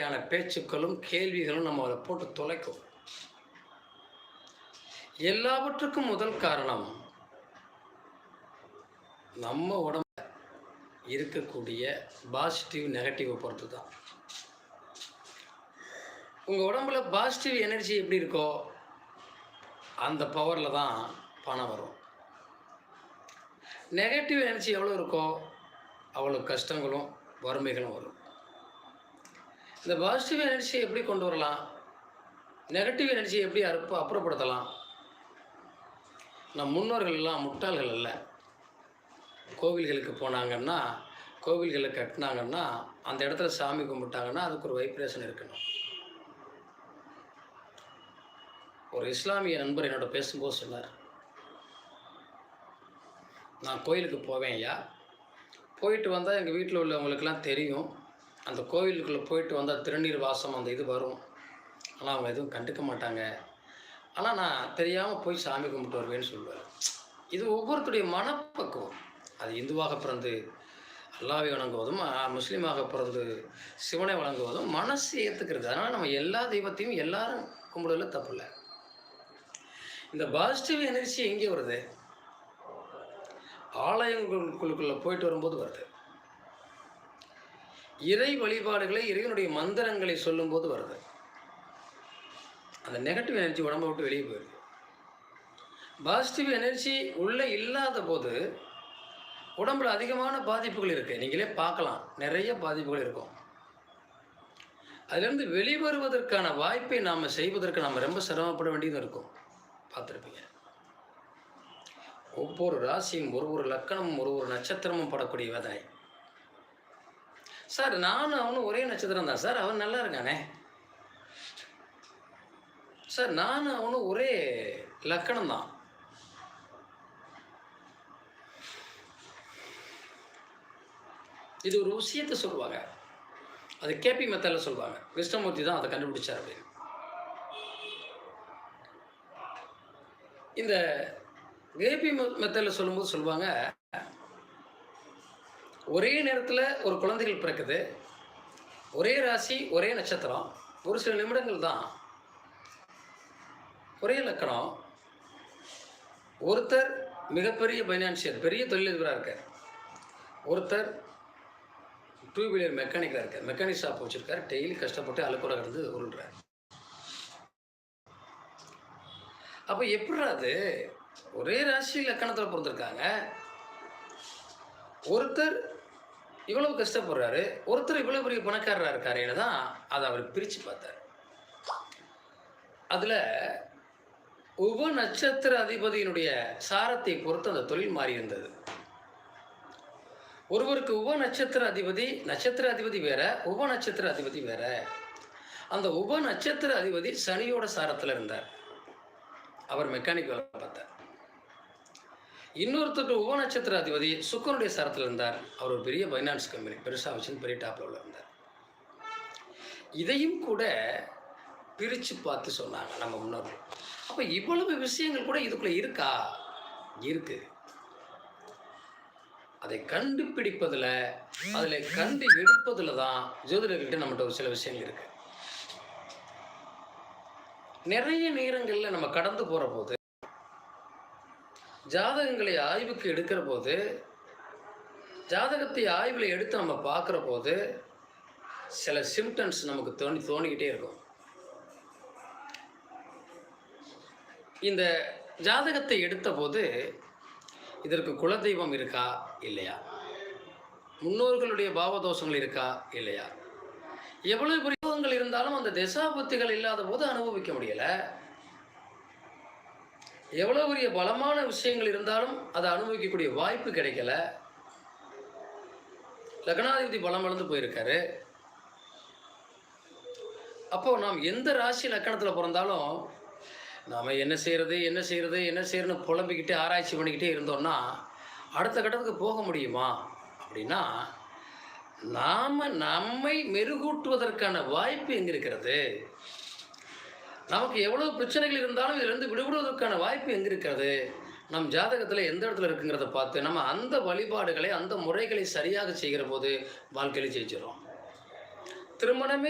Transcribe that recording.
மாதிரியான பேச்சுக்களும் கேள்விகளும் நம்ம அதை போட்டு தொலைக்கும். எல்லாவற்றுக்கும் முதல் காரணம் நம்ம உடம்புல இருக்கக்கூடிய பாசிட்டிவ் நெகட்டிவை பொறுத்து தான் உங்கள் உடம்புல பாசிட்டிவ் எனர்ஜி எப்படி இருக்கோ அந்த பவரில் தான் பணம் வரும். நெகட்டிவ் எனர்ஜி எவ்வளோ இருக்கோ அவ்வளோ கஷ்டங்களும் வறுமைகளும் வரும். இந்த பாசிட்டிவ் எனர்ஜியை எப்படி கொண்டு வரலாம்? நெகட்டிவ் எனர்ஜியை எப்படி அறுப்பு அப்புறப்படுத்தலாம்? நம் முன்னோர்கள் எல்லாம் முட்டாள்கள் அல்ல. கோவில்களுக்கு போனாங்கன்னா கோவில்களை கட்டினாங்கன்னா அந்த இடத்துல சாமி கும்பிட்டாங்கன்னா அதுக்கு ஒரு வைப்ரேஷன் இருக்கணும். ஒரு இஸ்லாமிய நண்பர் என்னோட பேசும்போது சொன்னார். நான் கோயிலுக்கு போவேன் ஐயா. போயிட்டு வந்தால் எங்கள் வீட்டில் உள்ளவங்களுக்கெல்லாம் தெரியும். அந்த கோவிலுக்குள்ளே போயிட்டு வந்தால் திருநீர் வாசம் அந்த இது வரும். ஆனால் அவங்க எதுவும் கண்டுக்க மாட்டாங்க. ஆனால் நான் தெரியாமல் போய் சாமி கும்பிட்டு வருவேன்னு சொல்லுவார். இது ஒவ்வொருத்தருடைய மனப்பக்குவம். அது இந்துவாக பிறந்து அல்லாவை வணங்குவதும் முஸ்லீமாக பிறந்து சிவனை வணங்குவதும் மனசு ஏற்றுக்கிறது அதனால் நம்ம எல்லா தெய்வத்தையும் எல்லாரும் கும்பிடுறதுல தப்பு இல்லை. இந்த பாசிட்டிவ் எனர்ஜி எங்கே வருது? ஆலயங்களுக்குள்ளே போயிட்டு வரும்போது வருது. இறை வழிபாடுகளை இறைவனுடைய மந்திரங்களை சொல்லும்போது வருது. அந்த நெகட்டிவ் எனர்ஜி உடம்பை விட்டு வெளியே போயிடுது. பாசிட்டிவ் எனர்ஜி உள்ளே இல்லாத போது உடம்புல அதிகமான பாதிப்புகள் இருக்குது நீங்களே பார்க்கலாம். நிறைய பாதிப்புகள் இருக்கும். அதிலிருந்து வெளிவருவதற்கான வாய்ப்பை நாம் செய்வதற்கு நாம் ரொம்ப சிரமப்பட வேண்டியது இருக்கும். பார்த்துருப்பீங்க. ஒவ்வொரு ராசியும் ஒரு ஒரு லக்கணமும் ஒரு ஒரு நட்சத்திரமும் படக்கூடிய வேதனை. சார் நானும் அவனும் ஒரே நட்சத்திரம் தான் சார். அவன் நல்லா இருக்கானே. சார் நானும் அவனும் ஒரே லக்கணம் தான். இது ஒரு விஷயத்தை சொல்லுவாங்க. அது கேபி மெத்தடில் சொல்லுவாங்க. கிருஷ்ணமூர்த்தி தான் அதை கண்டுபிடிச்சார் அப்படின்னு. இந்த கேபி மெத்தடில் சொல்லும்போது சொல்லுவாங்க ஒரே நேரத்தில் ஒரு குழந்தைகள் பிறக்குது. ஒரே ராசி ஒரே நட்சத்திரம். ஒரு சில நிமிடங்கள் தான். ஒரே லக்கணம். ஒருத்தர் மிகப்பெரிய பைனான்சியர் பெரிய தொழிலதிபராக இருக்கார். ஒருத்தர் டூ வீலர் மெக்கானிக்காக இருக்கார். மெக்கானிக் ஷாப் வச்சுருக்கார். டெய்லி கஷ்டப்பட்டு அலுக்குற கிடந்து உருள்றார். அப்போ எப்படி அது? ஒரே ராசி லக்கணத்தில் பிறந்திருக்காங்க. ஒருத்தர் இவ்வளவு கஷ்டப்படுறாரு. ஒருத்தர் இவ்வளவு பெரிய பணக்காரராக இருக்காருன்னு தான் அதை அவர் பிரித்து பார்த்தார். அதில் உப நட்சத்திர அதிபதியினுடைய சாரத்தை பொறுத்து அந்த தொழில் மாறி இருந்தது. ஒருவருக்கு உப நட்சத்திர அதிபதி நட்சத்திர அதிபதி வேற உப நட்சத்திர அதிபதி வேற. அந்த உப நட்சத்திர அதிபதி சனியோட சாரத்தில் இருந்தார். அவர் மெக்கானிக் வேலை பார்த்தார். இன்னொருத்தருக்கு உப நட்சத்திர அதிபதி சுக்கரனுடைய சரத்தில் இருந்தார். அவர் ஒரு பெரிய ஃபைனான்ஸ் கம்பெனி பெருசாக வச்சு பெரிய டாப் உள்ள இருந்தார். இதையும் கூட பிரித்து பார்த்து சொன்னாங்க நம்ம முன்னோர்கள். அப்போ இவ்வளவு விஷயங்கள் கூட இதுக்குள்ளே இருக்கா? இருக்கு. அதை கண்டுபிடிப்பதில் அதில் கண்டு எடுப்பதில் தான் ஜோதிடர்கிட்ட நம்மகிட்ட ஒரு சில விஷயங்கள் இருக்கு. நிறைய நேரங்களில் நம்ம கடந்து போகிற போது ஜாதகங்களை ஆய்வுக்கு எடுக்கிற போது ஜாதகத்தை ஆய்வில் எடுத்து நம்ம பார்க்குற போது சில சிம்டம்ஸ் நமக்கு தோணி தோணிக்கிட்டே இருக்கும். இந்த ஜாதகத்தை எடுத்த போது இதற்கு குலதெய்வம் இருக்கா? இல்லையா. முன்னோர்களுடைய பாவதோஷங்கள் இருக்கா? இல்லையா. எவ்வளவு பிரயோகங்கள் இருந்தாலும் அந்த திசாபத்துகள் இல்லாத போது அனுபவிக்க முடியலை. எவ்வளோ பெரிய பலமான விஷயங்கள் இருந்தாலும் அதை அனுபவிக்கக்கூடிய வாய்ப்பு கிடைக்கல. லக்னாதிபதி பலம் இழந்து போயிருக்காரு. அப்போ நாம் எந்த ராசி லக்கணத்தில் பிறந்தாலும் நாம் என்ன செய்கிறது என்ன செய்கிறது என்ன செய்யறதுன்னு புலம்பிக்கிட்டே ஆராய்ச்சி பண்ணிக்கிட்டே இருந்தோம்னா அடுத்த கட்டத்துக்கு போக முடியுமா? அப்படின்னா நாம் நம்மை மெருகூட்டுவதற்கான வாய்ப்பு எங்கே இருக்கிறது? நமக்கு எவ்வளவு பிரச்சனைகள் இருந்தாலும் இதிலிருந்து விடுபடுவதற்கான வாய்ப்பு எங்கே இருக்கிறது? நம் ஜாதகத்தில் எந்த இடத்துல இருக்குங்கிறத பார்த்து நம்ம அந்த வழிபாடுகளை அந்த முறைகளை சரியாக செய்கிற போது வாழ்க்கையில் ஜெயிச்சிடும் திருமணமே